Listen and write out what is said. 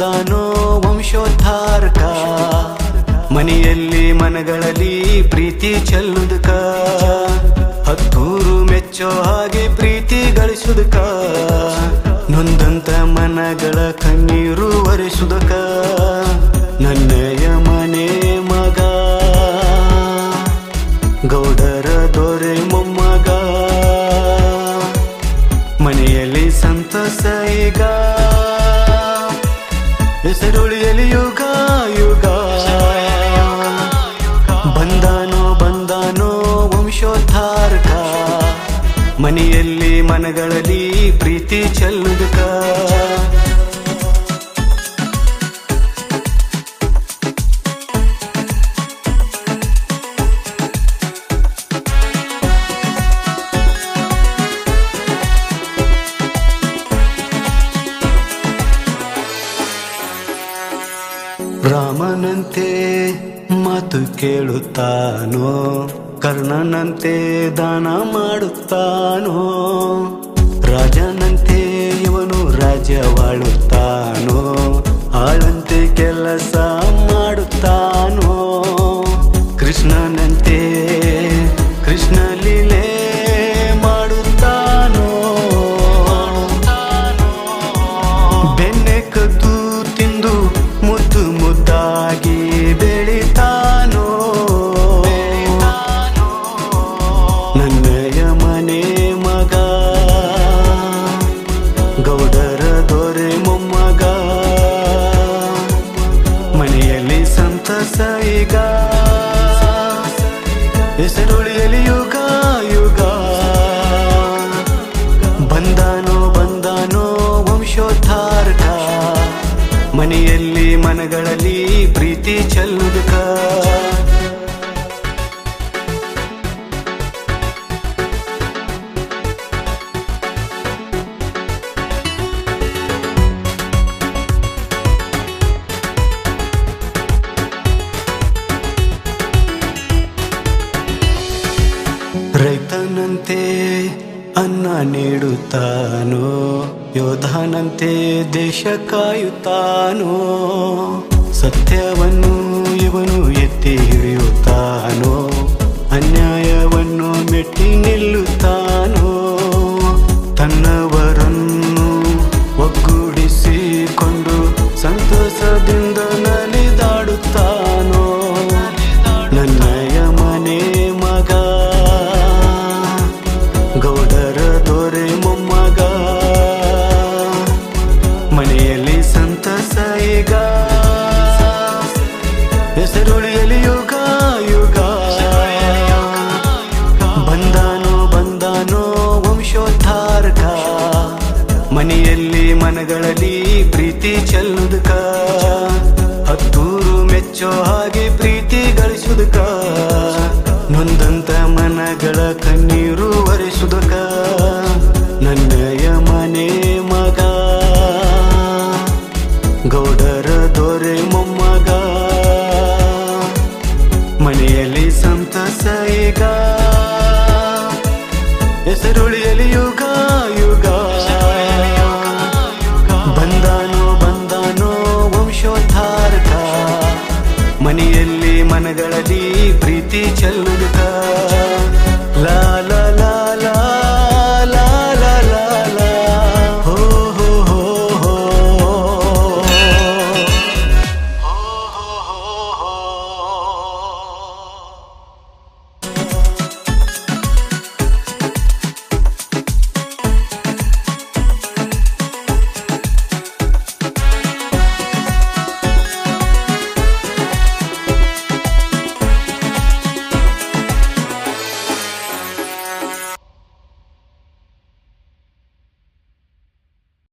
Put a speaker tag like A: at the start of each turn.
A: ಬಂದಾನೋ ವಂಶೋದ್ಧಾರಕ. ಮನೆಯಲ್ಲಿ ಮನಗಳಲ್ಲಿ ಪ್ರೀತಿ ಚೆಲ್ಲುದಕ. ಹತ್ತೂರು ಮೆಚ್ಚೋ ಹಾಗೆ ಪ್ರೀತಿ ಗಳಿಸುದಕ. ನೊಂದಂತ ಮನಗಳ ಕಣ್ಣೀರು ಒರೆಸುದಕ. ನನ್ನಯ ಮನಗಳಲ್ಲಿ ಪ್ರೀತಿ ಚೆಲ್ಲುದಕ ರಾಮನಂತೆ ಮಾತು ಕೇಳುತ್ತಾನೋ ಕರ್ಣನಂತೆ ದಾನ ಮಾಡುತ್ತಾನೋ ರಾಜ್ಯವಾಳುತ್ತಾನೋ ಆಳಂತೆ ಕೆಲಸ ಮಾಡುತ್ತಾನೋ ಈಗ ಹೆಸರುಳಿಯಲಿ ಯುಗ ಯುಗ ಬಂದಾನೋ ಬಂದಾನೋ ವಂಶೋದ್ಧಾರಕ. ಮನೆಯಲ್ಲಿ ಮನಗಳಲ್ಲಿ ಪ್ರೀತಿ ಚೆಲ್ಲುದಕ. ರೈತನಂತೆ ಅನ್ನ ನೀಡುತ್ತಾನೋ? ಯೋಧನಂತೆ ದೇಶ ಕಾಯುತ್ತಾನೋ? ಸತ್ಯವನ್ನು ಇವನು ಎತ್ತಿ ಹಿಡಿಯುತ್ತಾನೋ? ಅನ್ಯಾಯವನ್ನು ಮೆಟ್ಟಿ ನಿಲ್ಲುತ್ತಾನೋ ಮನಗಳಲ್ಲಿ ಪ್ರೀತಿ ಚೆಲ್ಲುದಕ? ಹತ್ತೂರು ಮೆಚ್ಚೋ ಹಾಗೆ ಪ್ರೀತಿ ಗಳಿಸುದಕ? ನೊಂದಂತ ಮನಗಳ ಕಣ್ಣೀರು ಒರೆಸುದಕ? ನನ್ನಯ ಮನೆ ಮಗ? ಗೌಡರ ದೊರೆ ಮೊಮ್ಮಗ? ಮನೆಯಲ್ಲಿ ಸಂತಸ ಈಗ? ಹೆಸರುಳಿಯಲಿ ಯುಗ ವಂಶೋದ್ಧಾರಕ